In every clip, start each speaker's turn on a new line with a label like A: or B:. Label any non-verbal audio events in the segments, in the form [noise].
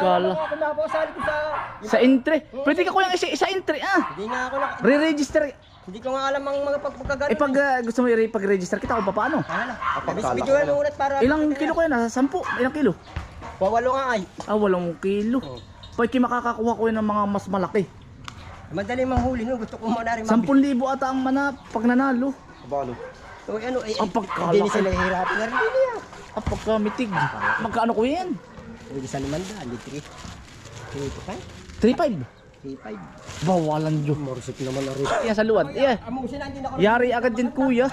A: Apagkala.
B: Ako napakasali ko sa...
A: Sa entry. Pwede ka kuya isa, isa entry ah.
B: Hindi nga ako na...
A: Re-register.
B: Hindi ko nga alam ang mga pagpagkagano.
A: Eh pag ah, gusto mo i- pag-register kita kung paano.
B: Ano? Video mo ulit para...
A: Ilang kilo ko yan? Nasa sampu. Ilang kilo?
B: Wawalo nga ay.
A: Ah, walong kilo.
B: Oh.
A: Pwede makakakuha ko yan ng mga mas malaki.
B: Madali manghuli no. Gusto ko muna rin
A: Sampun libo ata ang mana pag nanalo.
C: Balo.
B: So, ano, eh,
A: Ang pagkalaki.
B: Hindi na sila hihirapan na rin. Hindi ah.
A: Ah, pagkamitig. Magkano ko yan?
B: Pwede sa limanda. Litri. Ito ka?
A: 3.5.
B: 3-5.
A: Bawalan dyo.
B: Morsip naman na rin.
A: Yan sa luwad.
B: Hindi ako.
A: Yari agad din kuya.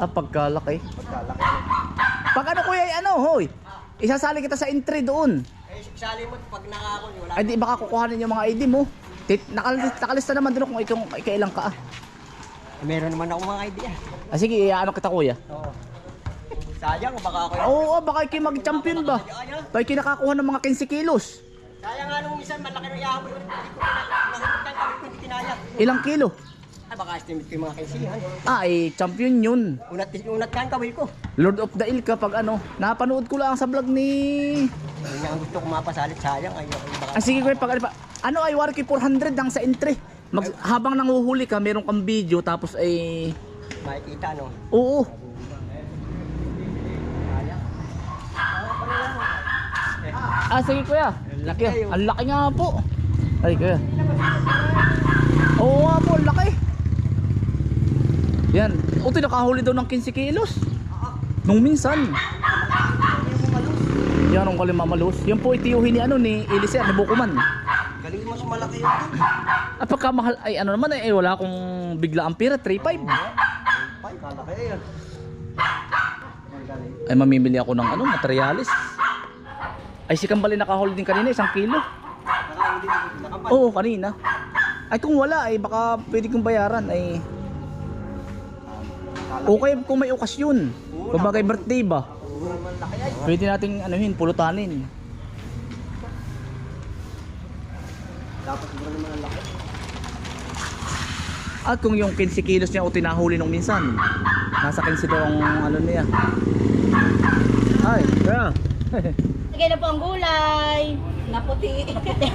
A: Ah, pagkalaki.
C: Pagkalaki.
A: Pag ano kuya, ay ano, hoy. Isasali kita sa entry doon.
B: Eh, sali mo pag nakakon. Wala.
A: Ay di baka kukuhanin yung mga ID mo. Tit, nakalista, nakalista naman doon kung ikaw, ikailang ka ah.
B: Meron naman ako mga idea.
A: Ah, sige, ano kita kuya.
B: Oo. Sayang, baka ako
A: Oo, oh, baka ikaw mag-champion ba? Baka ikaw nakakuha ng mga 15 kilos.
B: Sayang nga nung minsan malaki ng yahaboy ko. Hindi ko nakikita kami kung hindi kinaya.
A: Ilang kilo?
B: Ay baka estimate ko yung mga kaisihan.
A: Ah, eh, champion yun.
B: Unat, unat kan kawil ko.
A: Lord of the Hill kapag ano. Napanood ko lang sa vlog ni...
B: Yun ang gusto ko mapasalit. Sayang, yung baka.
A: Ah, sige kuya, pag ano pa. Ano ay Warki 400 ang sa entry. Mag, habang nanguhuli ka, meron kang video tapos ay...
B: Makikita, no?
A: Oo. Ah, sige kuya.
B: Laki kayo.
A: Ang laki nga po. Ay, kuya. Oo nga po, ang laki. Yan. O, nakahuli daw ng 15 kilos. Nung minsan. Yan ang kalimamalos. Yan po itiyuhin ni ano ni Eliser, ni Bukuman.
B: Galing mas malaki yun.
A: At pagkamahal, ay ano naman eh, wala akong bigla ang pira, 3.5.
B: Ay, kalaki yan.
A: Ay mamimili ako ng ano, materialis. Ay si Kambali nakahuli din kanina, isang kilo. Oo, kanina. Ay kung wala, ay baka pwede kong bayaran. Ay Okay kung may okasyon. Kung bagay birthday ba? Pwede nating anuhin, pulutanin.
B: Dapat.
A: At kung yung 15 kilos niya o tinahuli nung minsan, nasa 15 daw ang ano niya. Ay, kaya. [laughs]
D: Lagay na po ang gulay. Naputi.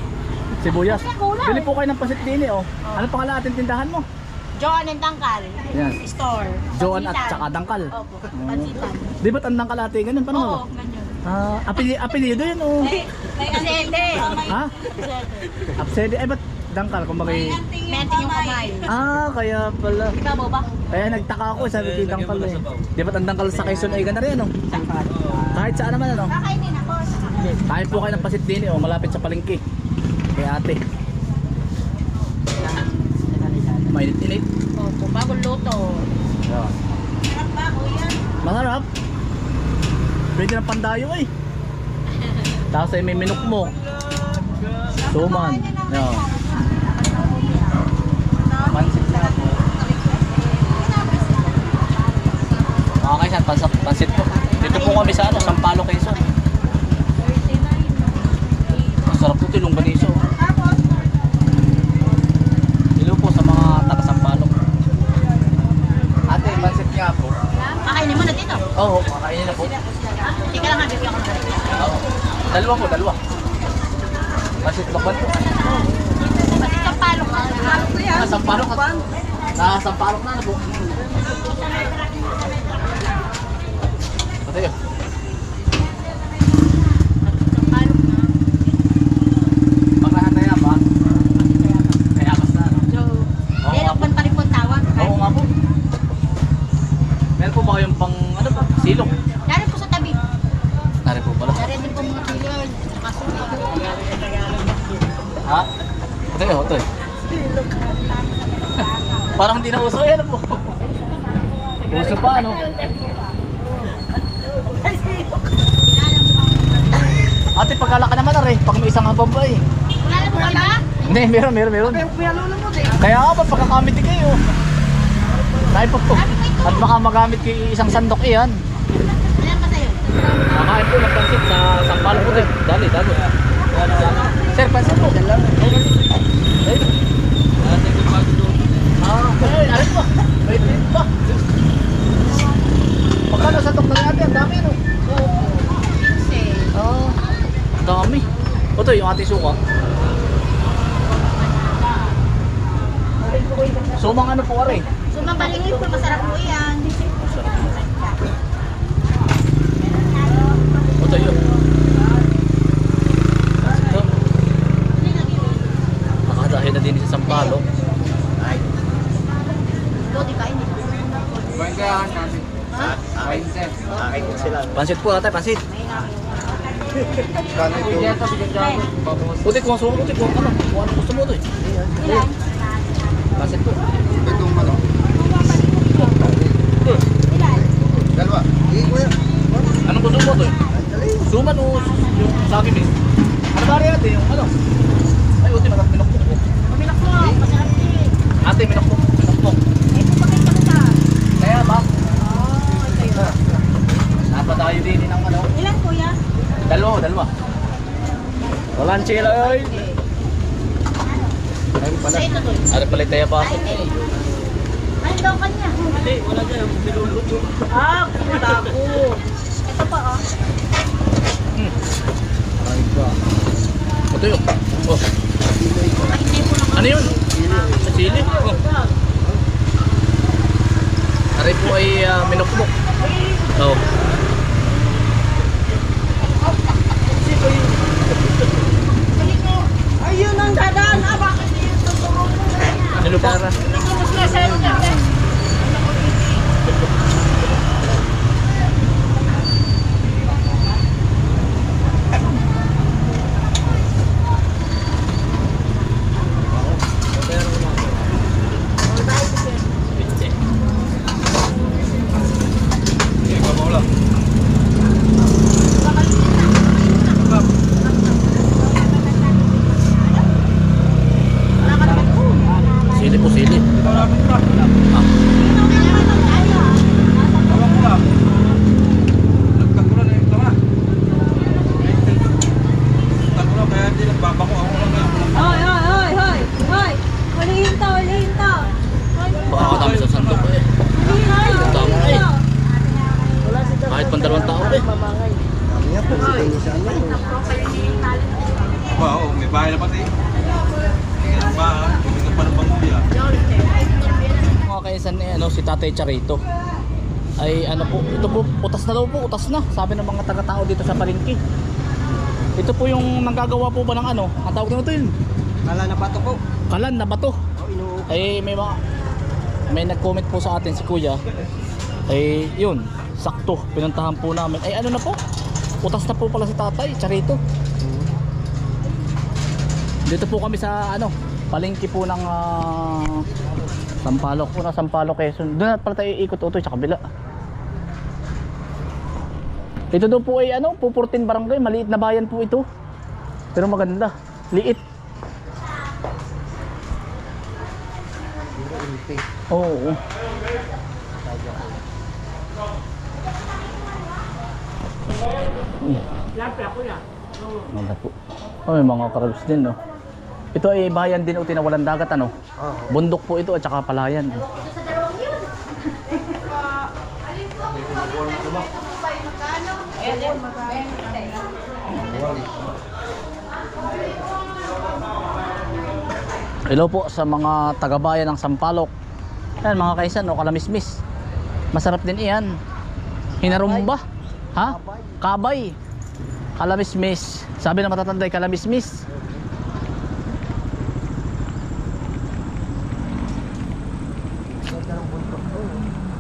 D: [laughs]
A: Sibuyas. Bili po kayo ng pasit din eh, oh. Ano pangalan ating tindahan mo?
D: Joan and Tangkal.
A: Yan.
D: Store.
A: Joan at
D: Pansitan.
A: saka Dangkal.
D: Opo. Pansitan.
A: Di ba tandang kalate ganun? Paano
D: Oo,
A: ba?
D: ganyan.
A: Ah, apelyido, apelyido yun oh.
D: May, may asete.
A: Ha? Apsede, ay ba't dangkal? Kung bagay...
D: Menting yung kamay.
A: Ah, kaya pala.
D: Mo ba?
A: Kaya nagtaka ako, sabi ko dangkal eh. Di ba ang dangkal sa Quezon ay ganda rin ano? Kahit saan naman ano?
D: Kakainin ako.
A: Kain po kayo ng pasit din eh, oh, malapit sa palengke. Kay ate. Mainit-init.
D: Opo, bagong luto.
A: Yeah.
D: Sarap ba, kuya?
A: Masarap. Pwede ng pandayo eh. Tapos ay may minok mo. Suman. Yeah. Pansit na po. Kaisan, pansit, pansit po. Dito po kami sa ano, Sampalo, Quezon. Sarap po tilong baniso. Hello po sa mga taga Sampalo. Ate, pansit nga po.
D: Kakainin mo na dito.
A: Oo, kakainin na po.
D: Tika lang, habibigyan ko na.
A: Oo. Dalawa po, dalawa. Pansit bakwan po.
D: Pati sa palok. Palok ko yan.
A: Nasampalok ka. Nasampalok na na po. Patayo.
D: Palok na.
A: Paglahan na yan ba? Kaya kas na. ano?
D: So,
A: Oo nga po.
D: Delok pa rin po ang tawag.
A: Oo nga po. Meron po ba kayong pang ano pa? Silok?
D: Dari po sa tabi.
A: Nari po pala.
D: Dari din po mga kilod. Nakasuka.
A: Ha? Patayo, patayo. Parang hindi na uso yan po. Uso pa ano? Ate, pagkalaki naman na rin. Pag may isang habang ba eh.
D: Wala na po wala?
A: Hindi, meron, meron, meron. Kaya nga ba, pagkakamit din kayo. Tayo po po. At baka magamit kayo isang sandok iyan.
D: Ilan pa sa'yo?
A: Kakain po ng pansit sa Sampalo po din. Dali, dali. Sir, pansit po. Ay. Ah, ay, alin po. Wait, wait pa. Pagkano sa doktor natin, ang dami no? Oo. Dami. Ito yung ating suka. Sumang ano po are?
D: Sumabalingin po, masarap po yan.
A: Ito yun. Ito. Nakadahin na din sa Sampalo.
D: Ito, di ba? Hindi.
A: Pansit po ate, pansit. Puti kung sumo, puti kung ano. Kung ano gusto mo ito eh.
D: Ilan?
A: Pansit po.
C: Itong ano?
D: Ilan?
C: Dalawa. Ko.
A: Anong gusto mo ito eh? Suman o yung sa akin eh. Ano ba rin ate yung ano? Ay, uti minokpok.
D: Paminak mo, masarap din.
A: Ate, minokpok. Minokpok.
D: Eh, papakita ko sa.
A: Kaya ba?
D: Oh, ito yun.
A: Napadayo din ng ano.
D: Ilan kuya?
A: Dalawa, dalawa. Walang chila ay.
D: To.
A: Ano pala tayo pa?
D: Ay, hindi. Ano daw kanya?
B: Hindi, wala dyan. Niluluto.
D: Ah, tago. Ito pa oh.
A: Ay ba. Ito yun. Oh,
D: naman.
A: ano yun? Sa chili. Oh. Aray po ay uh, minokbok. Oh.
B: Ayun ang dadaan. Ah, bakit yun? Tuturo mo.
A: Nilupara.
B: Mas na sa'yo niya.
A: Sili po, sili. Ah.
D: Hoy, hoy, hoy, hoy, hoy. Hulihin to, hulihin to.
A: Baka kami sa sandok eh.
D: Hulihin to,
A: Tama
D: hulihin
A: eh.
D: to.
A: Kahit pang dalawang tao eh.
C: Kami nga, pagsitin niya siya.
E: Aba, oo, may bahay na pati. Ang bahay, hindi pa ng pamilya.
A: Mga kaisan eh, ano, si Tatay Charito. Ay ano po, ito po, utas na daw po, utas na. Sabi ng mga taga-tao dito sa palengke. Ito po yung nanggagawa po ba ng ano? Ang tawag nito yun?
B: Kala na bato po.
A: Kalan na bato.
B: Oh, inuupo.
A: Ay may mga may nag-comment po sa atin si Kuya. Ay yun, sakto, pinuntahan po namin. Ay ano na po? Utas na po pala si Tatay Charito. Dito po kami sa ano, palengke po ng ah, Sampaloc po na Sampaloc Quezon. Doon na pala tayo ikot-utoy sa kabila. Ito daw po ay ano, Pupurtin Barangay, maliit na bayan po ito. Pero maganda, liit. Oo.
B: Lapla ko yan.
A: Maganda po. Oh, may mga karabs din, no? Ito ay bayan din o tinawalan dagat, ano? Bundok po ito at saka palayan. Hello po sa mga taga-bayan ng Sampaloc. Yan mga kaisan, no, kalamismis. Masarap din iyan. Hinarumba. Ha? Kabay. Kalamismis. Sabi ng matatanda ay kalamismis.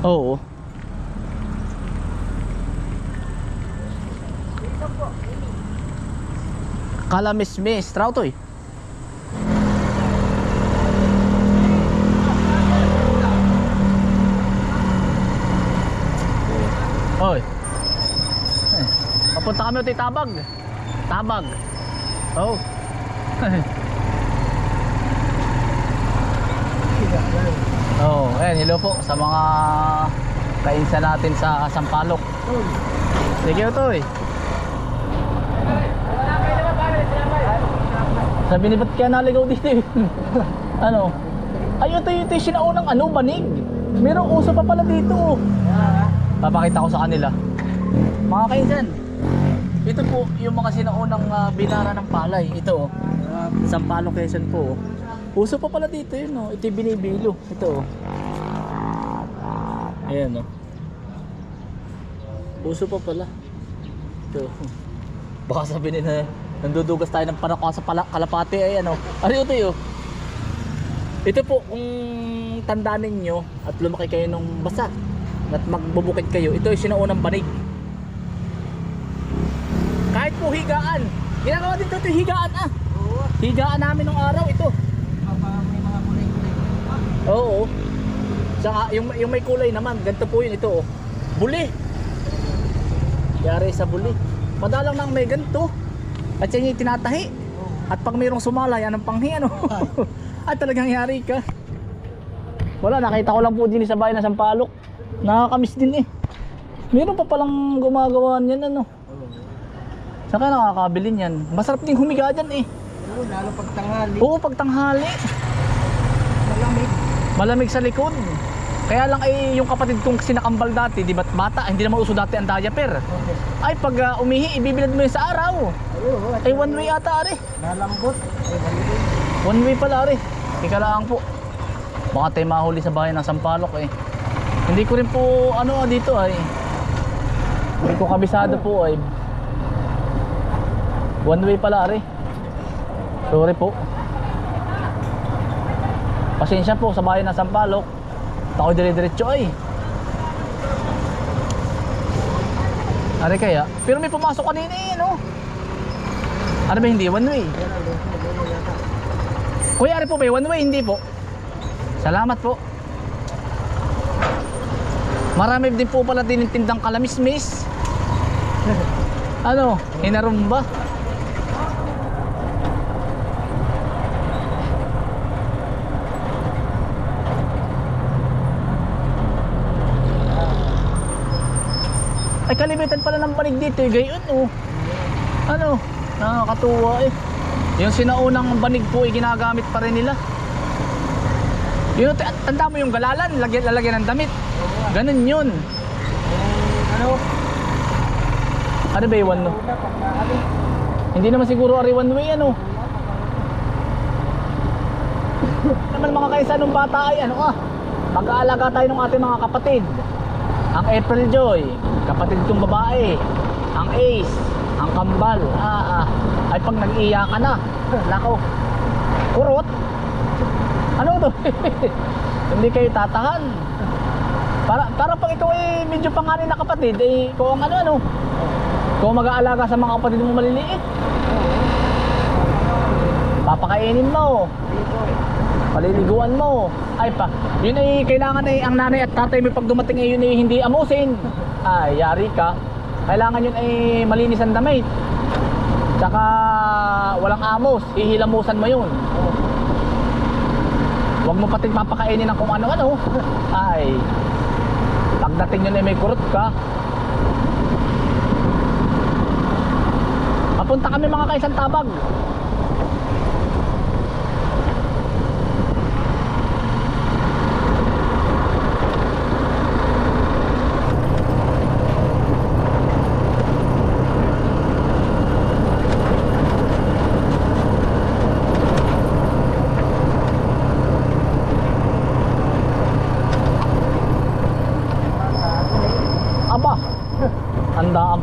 A: Oo. Kalamismis. Trautoy. Hoy. Eh, Papunta kami utoy Tabag. Tabag. Oh. [laughs] oh, ayan, hello po sa mga kainsa natin sa Sampalok. Sige utoy. Sabi ni ba't kaya naligaw dito eh? [laughs] ano? Ay, ito yung sinaunang ano, banig. Merong uso pa pala dito. oh. Papakita ko sa kanila. Mga kainsan, ito po yung mga sinaunang uh, binara ng palay. Ito oh. Sampalo Quezon po. oh. Uso pa pala dito yun oh. Ito yung binibilo. Ito oh. Ayan oh. Uso pa pala. Ito. Baka sabihin nila nandudugas tayo ng panakwa sa pala, kalapate ay ano. Ano ito yun? Ito po kung tandaan ninyo at lumaki kayo nung basa at magbubukid kayo. Ito yung sinaunang banig. Kahit po higaan. Ginagawa din ito higaan ah. Higaan namin nung araw ito. Oo. Saka yung, yung may kulay naman, ganito po yun ito oh. Buli. Yari sa buli. Madalang nang may ganito. At yan yung tinatahi. At pag mayroong sumala, yan ang panghi ano. [laughs] At talagang yari ka. Wala, nakita ko lang po din sa bayan ng Sampalok. Nakakamiss din eh. Meron pa palang gumagawa niyan ano. Saan kaya nakakabili niyan? Masarap din humiga dyan eh.
B: Oo, lalo pag tanghali.
A: Oo, pag tanghali.
B: Malamig.
A: Malamig sa likod. Kaya lang ay yung kapatid kong sinakambal dati, di ba't bata, hindi naman uso dati ang diaper. Ay pag ah, umihi, ibibilad mo yun sa araw.
B: Oo,
A: Ay one way ata ari.
B: nalambot. Ay.
A: One way pala ari. Ika lang po. Baka tayo mahuli sa bayan ng Sampalok eh. Hindi ko rin po ano ah, dito ay. Hindi ko kabisado po ay. One way pala ari. Sorry po. Pasensya po sa bayan ng Sampalok. Ako dire-diretso ay. Ari kaya? Pero may pumasok kanina eh, no? Ano ba hindi? One way? Kuya, ari po ba? One way? Hindi po. Salamat po. Marami din po pala tinitindang kalamismis. [laughs] ano? Hinarumba? Ay kalimitan pala ng panig dito eh. Gayon oh. Ano? Nakakatuwa eh. Yung sinaunang banig po ay ginagamit pa rin nila. Yun, t- tanda mo yung galalan, lagyan, lalagyan ng damit. Ganun yun.
B: Ano?
A: Ano ba yung no? Hindi naman siguro ari one way ano. naman mga kaisa nung bata ay ano ah. Mag-aalaga tayo ng ating mga kapatid. Ang April Joy, kapatid kong babae. Ang Ace, ang Kambal. Ah, ah. Ay pag nag-iiyak ka na. [laughs] Nako. Kurot. Ano to? [laughs] Hindi kayo tatahan. Para para pag ikaw ay medyo panganin na kapatid, eh ang ano ano. Ang mag-aalaga sa mga kapatid mo maliliit. Papakainin mo. Paliliguan mo. Ay pa, yun ay kailangan ay ang nanay at tatay mo pag dumating ay yun ay hindi amusin. Ay, yari ka. Kailangan yun ay malinis ang damit. Tsaka walang amos, ihilamusan mo yun. Huwag mo pati papakainin ng kung ano-ano. [laughs] Ay, pagdating yun ay may kurot ka. Papunta kami mga kaisang tabag.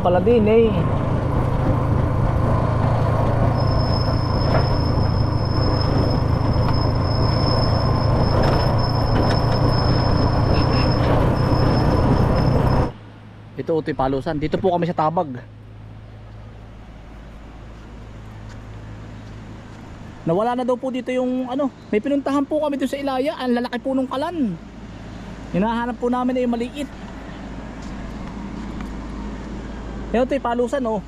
A: Pala din eh. Ito Utoy Palusan. Dito po kami sa Tabag. Nawala na daw po dito yung ano, may pinuntahan po kami dito sa Ilaya, ang lalaki po nung kalan. Hinahanap po namin ay maliit. Yan ito palusan oh.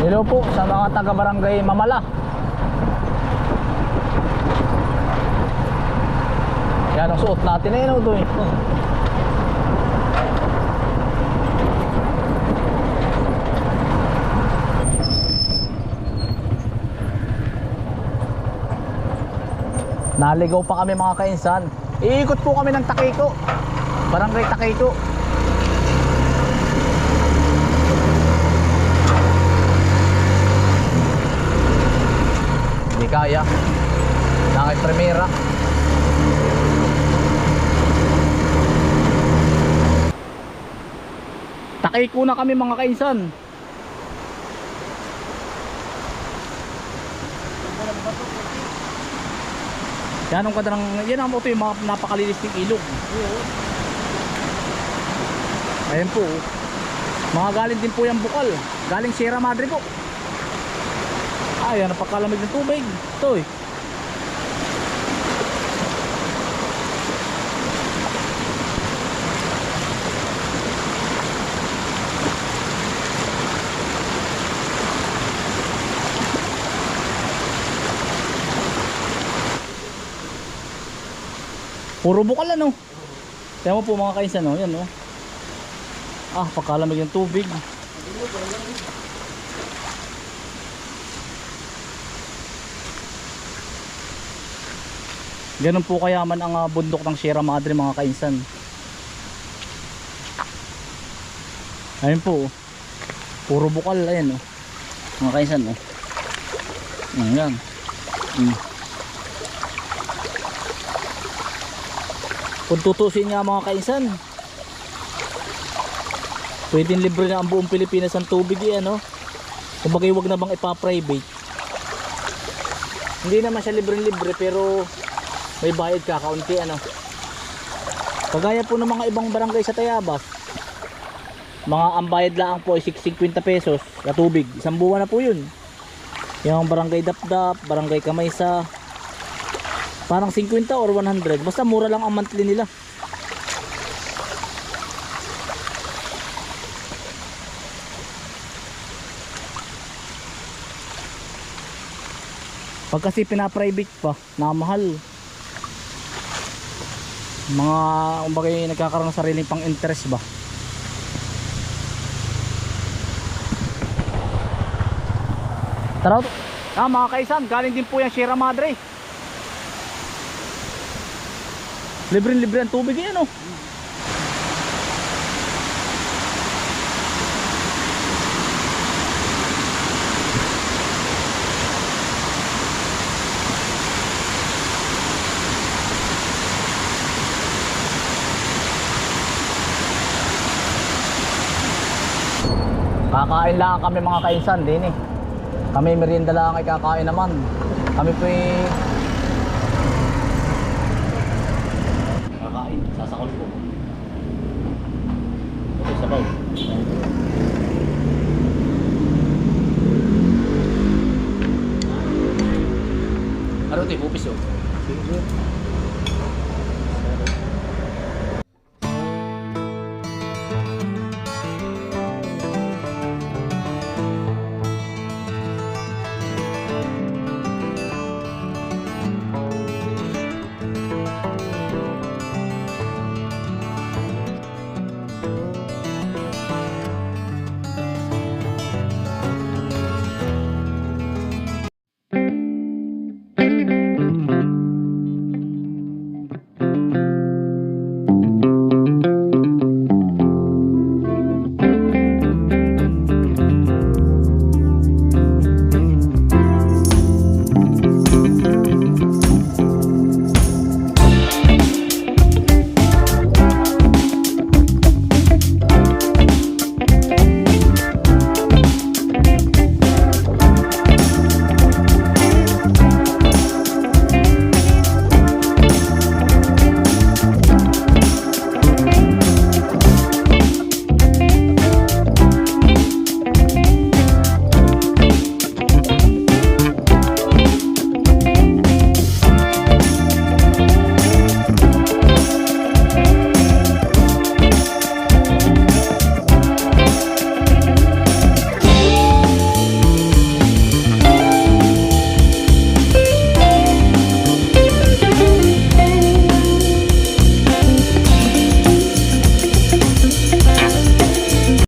A: Hello po sa mga taga barangay Mamala. Yan ang suot natin na yun oh, doy. Naligaw pa kami mga kainsan. Iikot po kami ng Takiko. Barangay Takayto. Hindi kaya. Nakay Primera. Takayko na kami mga kainsan. Ganong kadarang, yan ang moto yung mga napakalinis ng ilog. Oo. Ayan po. oh. Mga galing din po yung bukal. Galing Sierra Madre po. Ay, yan napakalamig ng tubig. Ito eh. Puro bukal ano. Mo po mga kainsan no, yan no. Ah, pagkalamig ng tubig. Ganun po kayaman ang ah, bundok ng Sierra Madre mga kainsan. Ayun po. oh. Puro bukal ayan oh. Mga kainsan oh. Ayan. Mm. Kung tutusin nga mga kainsan, pwedeng libre na ang buong Pilipinas ang tubig eh, ano? Kumbaga wag na bang ipa-private. Hindi naman siya libre-libre pero may bayad ka kaunti ano. Kagaya po ng mga ibang barangay sa Tayabas. Mga ang bayad lang po ay 650 pesos sa tubig. Isang buwan na po yun. Yung barangay Dapdap, barangay Kamaysa, Parang 50 or 100. Basta mura lang ang monthly nila. Pag kasi pina-private pa, na mahal. Mga kumbaga nagkakaroon ng sariling pang interest ba? Tara, ah, mga kaisan, galing din po yung Sierra Madre. Libre-libre ang tubig yan oh. Kakain lang kami mga kainsan din eh. Kami merienda lang ay kakain naman. Kami po eh kakain, sasakol po. Ito sabaw.